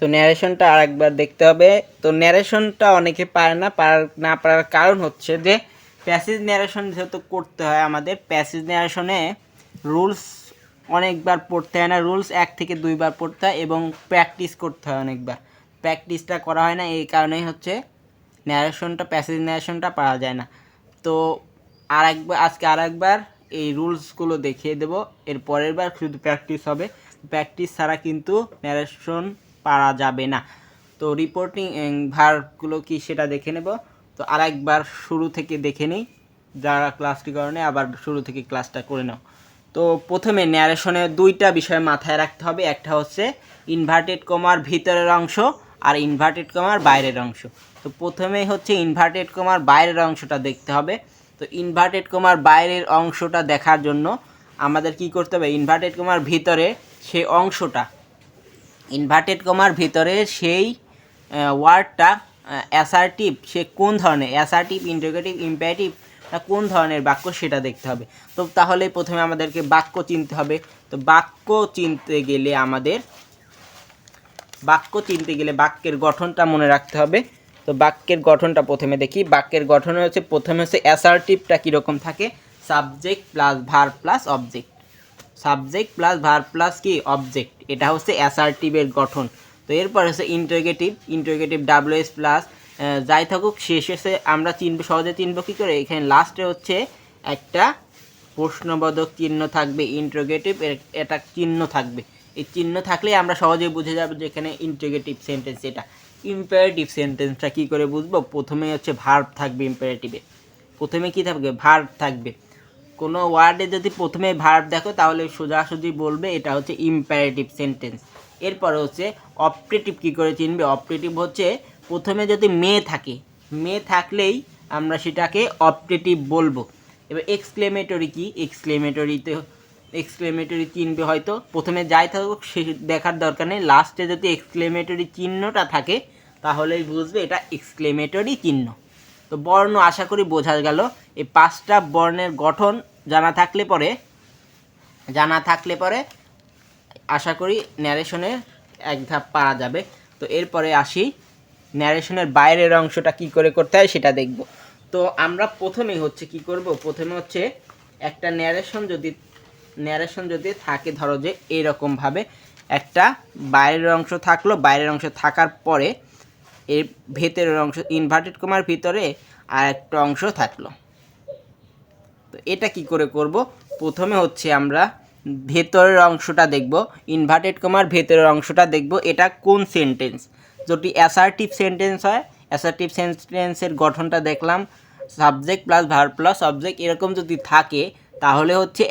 তো ন্যারেশনটা আরেকবার দেখতে হবে। তো ন্যারেশনটা অনেকে পারে না, পারার না পারার কারণ হচ্ছে যে প্যাসেজ ন্যারেশন যেহেতু করতে হয় আমাদের প্যাসেজ ন্যারেশনে রুলস অনেকবার পড়তে হয় না রুলস এক থেকে দুইবার পড়তে হয় এবং প্র্যাকটিস করতে হয় অনেকবার। প্র্যাকটিসটা করা হয় না, এই কারণেই হচ্ছে ন্যারেশনটা প্যাসেজ ন্যারেশনটা পাওয়া যায় না। তো আর একবার আজকে আর একবার এই রুলসগুলো দেখিয়ে দেবো। এর পরের বার শুধু প্র্যাকটিস হবে। প্র্যাকটিস ছাড়া কিন্তু ন্যারেশন পারা যাবে না। তো রিপোর্টিং ভারগুলো কি সেটা দেখে নেব। তো আর একবার শুরু থেকে দেখে নিই, যারা ক্লাসটি করে আবার শুরু থেকে ক্লাসটা করে নাও। তো প্রথমে ন্যারেশনে দুইটা বিষয় মাথায় রাখতে হবে। একটা হচ্ছে ইনভার্টেড কমার ভিতরের অংশ আর ইনভার্টেড কমার বাইরের অংশ। তো প্রথমেই হচ্ছে ইনভার্টেড কমার বাইরের অংশটা দেখতে হবে। তো ইনভার্টেড কমার বাইরের অংশটা দেখার জন্য আমাদের কি করতে হবে? ইনভার্টেড কমার ভিতরে সেই অংশটা ইনভার্টেড কমার ভিতরে সেই ওয়ার্ডটা অ্যাসার্টিভ সে কোন ধরনের অ্যাসার্টিভ ইন্টিগ্রেটিভ ইম্পারেটিভ কোন ধরনের বাক্য সেটা দেখতে হবে। তো তাহলে প্রথমে আমাদেরকে বাক্য চিনতে হবে। তো বাক্য চিনতে গেলে আমাদের, বাক্য চিনতে গেলে বাক্যের গঠনটা মনে রাখতে হবে। তো বাক্যের গঠনটা প্রথমে দেখি। বাক্যের গঠন হচ্ছে, প্রথমে হচ্ছে অ্যাসার্টিভটা কীরকম থাকে? Subject plus verb plus object subject plus verb plus কি? অবজেক্ট। এটা হচ্ছে অ্যাসার্টিভের গঠন। তো এরপর হচ্ছে interrogative interrogative W S plus যাই থাকুক, শেষ শেষে আমরা চিনব সহজে চিনব কী করে? এখানে লাস্টে হচ্ছে একটা প্রশ্নবোধক চিহ্ন থাকবে ইন্টারগেটিভ এটা চিহ্ন থাকবে। এই চিহ্ন থাকলে আমরা সহজে বুঝে যাব যে এখানে ইন্টারগেটিভ সেন্টেন্স এটা। ইম্পারেটিভ সেন্টেন্সটা কী করে বুঝব? প্রথমে হচ্ছে ভার্ব থাকবে ইম্পারেটিভে প্রথমে কী থাকবে? ভার্ব থাকবে। কোনো ওয়ার্ডে যদি প্রথমে ভার্ব দেখো, তাহলে সোজাসুজি বলবে এটা হচ্ছে ইম্পারেটিভ সেন্টেন্স এরপরে হচ্ছে অপারেটিভ কী করে চিনবে? অপারেটিভ হচ্ছে প্রথমে যদি মেয়ে থাকে মেয়ে থাকলেই আমরা সেটাকে অপারেটিভ বলব। এবার এক্সক্লেমেটরি কি? এক্সক্লেমেটরিতে এক্সক্লেমেটরি চিনবে হয়তো। প্রথমে যাই থাকুক, সে দেখার দরকার নেই। লাস্টে যদি এক্সক্লেমেটরি চিহ্নটা থাকে, তাহলেই বুঝবে এটা এক্সক্লেমেটরি চিহ্ন। তো বর্ণ আশা করি বোঝা গেল। এই পাঁচটা বর্ণের গঠন জানা থাকলে পরে, জানা থাকলে পরে আশা করি ন্যারেশনের এক ধাপ পারা যাবে। তো এরপরে আসি ন্যারেশনের বাইরের অংশটা কি করে করতে হয় সেটা দেখব। তো আমরা প্রথমেই হচ্ছে কি করব? প্রথমে হচ্ছে একটা ন্যারেশন যদি ন্যারেশন যদি থাকে, ধরো যে এইরকমভাবে একটা বাইরের অংশ থাকল, বাইরের অংশ থাকার পরে এর ভেতরের অংশ ইনভার্টেড কমার ভিতরে আর একটা অংশ থাকল। তো এটা কি করে করব? প্রথমে হচ্ছে আমরা ভেতরের অংশটা দেখব ইনভার্টেড কমার ভেতরের অংশটা দেখব, এটা কোন সেন্টেন্স যদি অ্যাসার্টিভ সেন্টেন্স হয় অ্যাসার্টিভ সেন্টেন্সের গঠনটা দেখলাম subject plus verb plus object এরকম যদি থাকে, তাহলে হচ্ছে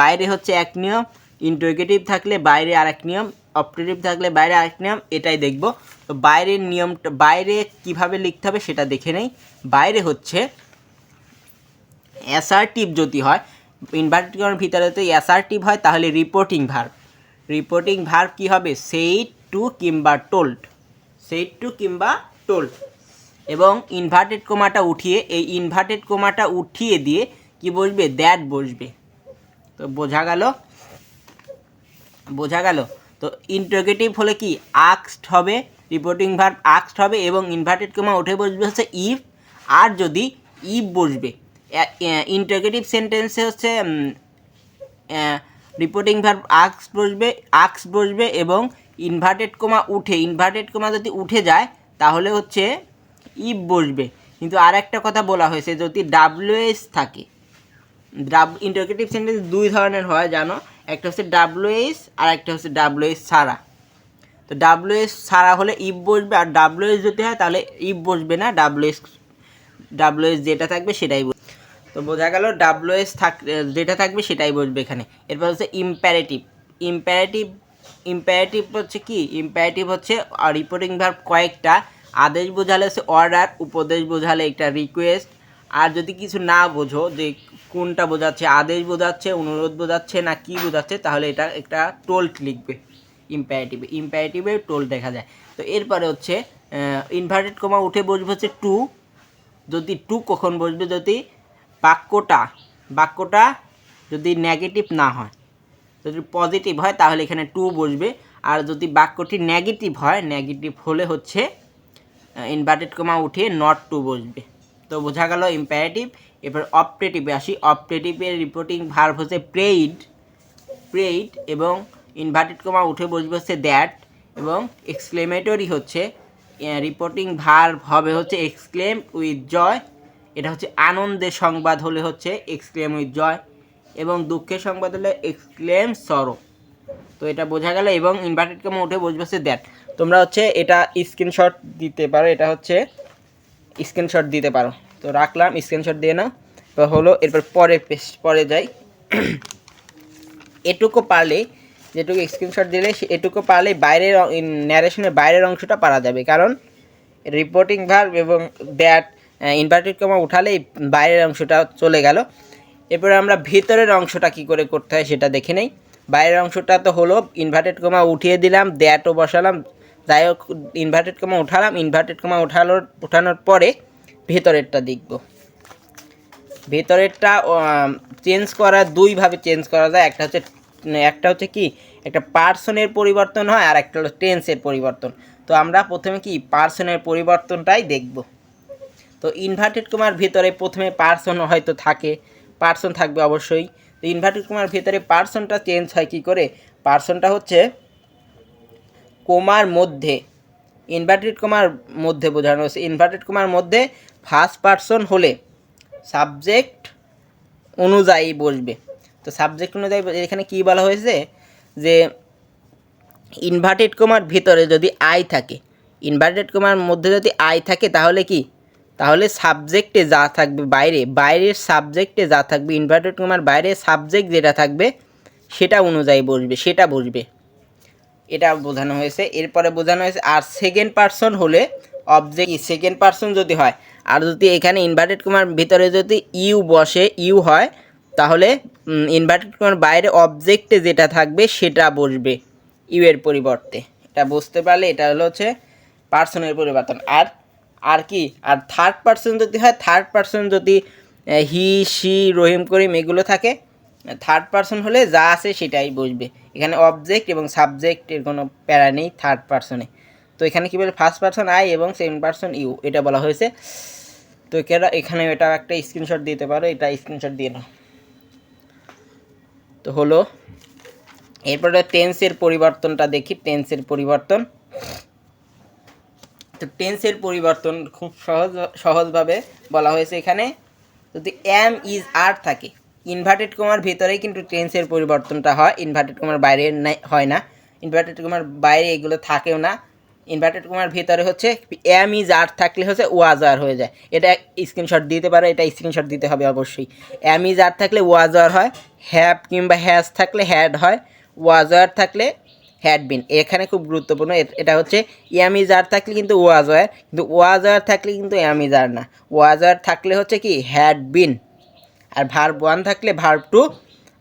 বাইরে হচ্ছে এক নিয়ম ইন্টারগেটিভ থাকলে বাইরে আরেক নিয়ম অপারেটিভ থাকলে বাইরে আরেক নিয়ম, এটাই দেখব। তো বাইরের নিয়মটা, বাইরে কীভাবে লিখতে হবে সেটা দেখে নেই। বাইরে হচ্ছে অ্যাসার্টিভ যদি হয় ইনভার্টেড কমার ভিতরে যদি অ্যাসার্টিভ হয়, তাহলে রিপোর্টিং ভার্ব রিপোর্টিং ভার্ব কি হবে? সেইট টু কিংবা টোল্ড সেইট টু কিংবা টোল্ড এবং ইনভার্টেড কোমাটা উঠিয়ে, এই ইনভার্টেড কোমাটা উঠিয়ে দিয়ে কি বসবে? দ্যাট বসবে। তো বোঝা গেল? বোঝা গেল? তো ইন্টারগেটিভ হলে কি? আক্সড হবে রিপোর্টিং ভার্ব আক্সড হবে এবং ইনভার্টেড কোমা উঠে বসবে হচ্ছে ইফ আর যদি ইফ বসবে ইন্টারগেটিভ সেন্টেন্সে হচ্ছে রিপোর্টিং ভার্ব আক্স বসবে আক্স বসবে এবং ইনভার্টেড কোমা উঠে। ইনভার্টেড কোমা যদি উঠে যায়, তাহলে হচ্ছে ইফ বসবে। কিন্তু আর একটা কথা বলা হয়েছে, যদি ডাব্লিউএস থাকে, ডাব ইন্টারগেটিভ সেন্টেন্স দুই ধরনের হয়, জানো? একটা হচ্ছে ডাব্লিউএস আর একটা হচ্ছে ডাব্লিউএস ছাড়া। তো ডাব্লিউএস ছাড়া হলে ইফ বসবে, আর ডাব্লিউএস যদি হয়, তাহলে ইফ বসবে না ডাব্লিউএস ডাব্লিউএস যেটা থাকবে সেটাই বসবে। তো বোঝা গেল ডাব্লিউএস থাক, যেটা থাকবে সেটাই বসবে এখানে। এরপর হচ্ছে ইম্প্যারেটিভ ইম্প্যারেটিভ ইম্প্যারেটিভ হচ্ছে কি? ইম্প্যারেটিভ হচ্ছে রিপোর্টিং ভার্ব কয়েকটা। আদেশ বোঝালে হচ্ছে অর্ডার উপদেশ বোঝালে একটা রিকোয়েস্ট আর যদি কিছু না বোঝো, যে কোনটা বোঝাচ্ছে, আদেশ বোঝাচ্ছে, অনুরোধ বোঝাচ্ছে না কি বোঝাচ্ছে, তাহলে এটা একটা টোল্ট লিখবে। ইম্প্যারেটিভে ইম্প্যারেটিভে টোল দেখা যায়। তো এরপরে হচ্ছে ইনভার্টেড কমা উঠে বসবে হচ্ছে টু যদি টু কখন বসবে? যদি বাক্যটা বাক্যটা যদি নেগেটিভ না হয়, যদি পজিটিভ হয় তাহলে এখানে টু বসবে। আর যদি বাক্যটি নেগেটিভ হয় নেগেটিভ হলে হচ্ছে ইনভার্টেড কমা উঠিয়ে নট টু বসবে। তো বোঝা গেল ইম্পারেটিভ এবার অপটেটিভে আসি। অপটেটিভের রিপোর্টিং ভার্ব হচ্ছে প্রেইড প্রেইড এবং ইনভার্টেড কমা উঠে বসবে হচ্ছে দ্যাট এবং এক্সক্লেমেটরি হচ্ছে রিপোর্টিং ভার্ব হবে হচ্ছে এক্সক্লেম উইথ জয় এটা হচ্ছে আনন্দের সংবাদ হলে হচ্ছে এক্সক্লেম উইথ জয় এবং দুঃখের সংবাদ হলে এক্সক্লেম সরো। তো এটা বোঝা গেল এবং ইনভার্টেড কমা উঠে বসবে দ্যাট তোমরা হচ্ছে এটা স্ক্রিনশট দিতে পারো, এটা হচ্ছে স্ক্রিনশট দিতে পারো। তো রাখলাম স্ক্রিনশট দিয়ে নাও। তো হলো, এরপর পরে পেস- পরে যাই। এটুকু পারলে, যেটুকু স্ক্রিনশট দিলে এটুকু পারলে বাইরের ন্যারেশনের বাইরের অংশটা পারা যাবে। কারণ রিপোর্টিং ভার্ব এবং দ্যাট ইনভার্টেড কমা উঠালেই বাইরের অংশটা চলে গেল। এরপরে আমরা ভিতরের অংশটা কি করে করতে হয় সেটা দেখে নেই। বাইরের অংশটা তো হলো ইনভার্টেড কমা উঠিয়ে দিলাম দ্যাটও বসালাম। যাই হোক ইনভার্টেড কমা উঠালাম ইনভার্টেড কমা উঠানোর উঠানোর পরে ভেতরেরটা দেখব। ভেতরেরটা চেঞ্জ করা, দুইভাবে চেঞ্জ করা যায়। একটা হচ্ছে একটা হচ্ছে কি, একটা পার্সনের পরিবর্তন হয় আর একটা হলো টেন্সের পরিবর্তন। তো আমরা প্রথমে কি পার্সনের পরিবর্তনটাই দেখব। তো ইনভার্টেড কমার ভিতরে প্রথমে পার্সন হয়তো থাকে পার্সন থাকবে অবশ্যই। তো ইনভার্টেড কমার ভিতরে পার্সনটা চেঞ্জ হয় কি করে? পার্সনটা হচ্ছে কোমার মধ্যে ইনভার্টেড কমার মধ্যে বোঝানো হচ্ছে ইনভার্টেড কমার মধ্যে ফার্স্ট পার্সন হলে সাবজেক্ট অনুযায়ী বসবে। তো সাবজেক্ট অনুযায়ী এখানে কি বলা হয়েছে? যে ইনভার্টেড কমার ভিতরে যদি আই থাকে ইনভার্টেড কমার মধ্যে যদি আই থাকে তাহলে কি? তাহলে সাবজেক্টে যা থাকবে বাইরে, বাইরের সাবজেক্টে যা থাকবে ইনভার্টেড কমার বাইরে সাবজেক্ট যেটা থাকবে, সেটা অনুযায়ী বসবে, সেটা বসবে। এটা বোঝানো হয়েছে, এরপরে বোঝানো হয়েছে, আর সেকেন্ড পার্সন হলে অবজেক্ট সেকেন্ড পার্সন যদি হয়, আর যদি এখানে ইনভার্টেড কমার ভিতরে যদি ইউ বসে ইউ হয়, তাহলে ইনভার্টেড কমার বাইরে অবজেক্টে যেটা থাকবে, সেটা বসবে ইউ এর পরিবর্তে। এটা বুঝতে পারলে এটা হলো হচ্ছে পার্সনের পরিবর্তন। আর আর কি? আর থার্ড পার্সন যদি হয় থার্ড পার্সন যদি হি সি রহিম, করিম এগুলো থাকে থার্ড পার্সন হলে যা আছে সেটাই বসবে এখানে অবজেক্ট এবং সাবজেক্টের কোনো প্যারা নেই থার্ড পার্সনে তো এখানে কী বলে? ফার্স্ট পার্সন আই এবং সেকেন্ড পার্সন ইউ এটা বলা হয়েছে। তো এখানে এটা একটা স্ক্রিনশট দিতে পারো, এটা স্ক্রিনশট দিয়ে নাও। তো হলো, এরপরে টেন্সের পরিবর্তনটা দেখি টেন্সের পরিবর্তন। তো টেন্সের পরিবর্তন খুব সহজ, সহজভাবে বলা হয়েছে এখানে। যদি এম ইজ আর থাকে ইনভার্টেড কমার ভিতরেই কিন্তু টেন্সের পরিবর্তনটা হয়। ইনভার্টেড কমার বাইরে হয় না। ইনভার্টেড কমার বাইরে এগুলো থাকেও না। ইনভার্টেড কমার ভিতরে হচ্ছে এম ইজ আর থাকলে হচ্ছে ওয়াজ আর হয়ে যায়। এটা স্ক্রিনশট দিতে পারো, এটা স্ক্রিনশট দিতে হবে অবশ্যই। এম ইজ আর থাকলে ওয়াজ আর হয় হ্যাভ কিংবা হ্যাজ থাকলে হ্যাড হয় ওয়াজ আর থাকলে হ্যাড বিন এখানে খুব গুরুত্বপূর্ণ। এটা হচ্ছে ইয়ামিজার থাকলে কিন্তু ওয়াজার কিন্তু ওয়াজার থাকলে কিন্তু ইয়ামিজার না। ওয়াজার থাকলে হচ্ছে কি হ্যাড বিন আর ভার্ব ওয়ান থাকলে ভার্ব টু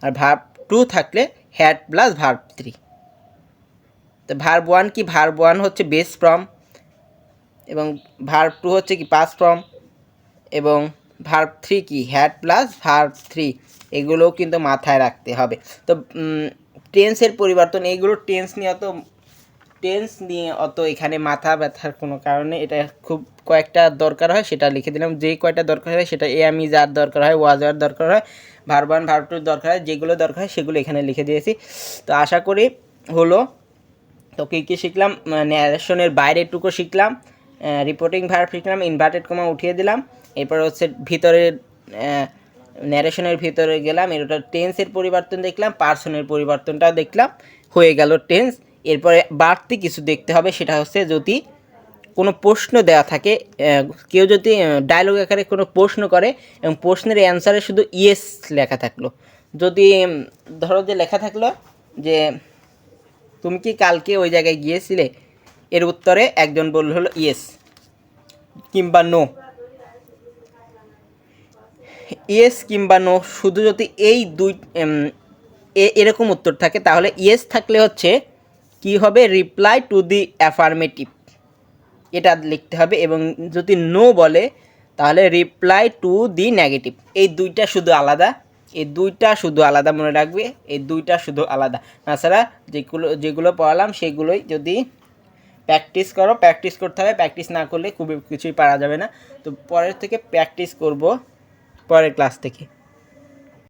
আর ভার্ব টু থাকলে হ্যাড প্লাস ভার্ব থ্রি তো ভার্ব ওয়ান কি ভার্ব ওয়ান হচ্ছে বেস ফ্রম এবং ভার্ব টু হচ্ছে কি পাস ফ্রম এবং ভার্ব থ্রি কি হ্যাড প্লাস ভার্ব থ্রি এগুলোও কিন্তু মাথায় রাখতে হবে। তো টেন্সের পরিবর্তন, এইগুলো টেন্স নিয়ে অত টেন্স নিয়ে অত এখানে মাথা ব্যথার কোনো কারণে এটা খুব কয়েকটা দরকার হয়, সেটা লিখে দিলাম। যে কয়টা দরকার হয়, সেটা এ আমি, যার দরকার হয় ওয়াজ যার দরকার হয় ভার্ব ওয়ান ভার্ব টুর দরকার হয়, যেগুলো দরকার হয়, সেগুলো এখানে লিখে দিয়েছি। তো আশা করি হলো। তো কী কী শিখলাম? ন্যারেশনের বাইরেটুকু শিখলাম রিপোর্টিং ভার্ব শিখলাম ইনভার্টেড কমা উঠিয়ে দিলাম। এরপর হচ্ছে ভিতরে ন্যারেশনের ভিতরে গেলাম এটা টেন্সের পরিবর্তন দেখলাম পার্সনের পরিবর্তনটাও দেখলাম, হয়ে গেল টেন্স এরপরে বাড়তি কিছু দেখতে হবে, সেটা হচ্ছে যদি কোনো প্রশ্ন দেওয়া থাকে কেউ যদি ডায়লগ আকারে কোনো প্রশ্ন করে, এবং প্রশ্নের অ্যান্সারে শুধু ইয়েস লেখা থাকল। যদি ধরো যে লেখা থাকল যে, তুমি কি কালকে ওই জায়গায় গিয়েছিলে? এর উত্তরে একজন বলল হলো ইয়েস কিংবা নো ইয়েস কিংবা নো, শুধু যদি এই দুই এরকম উত্তর থাকে, তাহলে ইয়েস থাকলে হচ্ছে কি হবে? রিপ্লাই টু দি অ্যাফার্মেটিভ এটা লিখতে হবে এবং যদি নো বলে, তাহলে রিপ্লাই টু দি নেগেটিভ এই দুইটা শুধু আলাদা। এই দুইটা শুধু আলাদা মনে রাখবে। এই দুইটা শুধু আলাদা। তাছাড়া যেগুলো যেগুলো পড়ালাম, সেগুলোই যদি প্র্যাকটিস করো প্র্যাকটিস করতে হবে। প্র্যাকটিস না করলে খুবই কিছুই পারা যাবে না। তো পরের থেকে প্র্যাকটিস করব। পরের ক্লাস থেকে।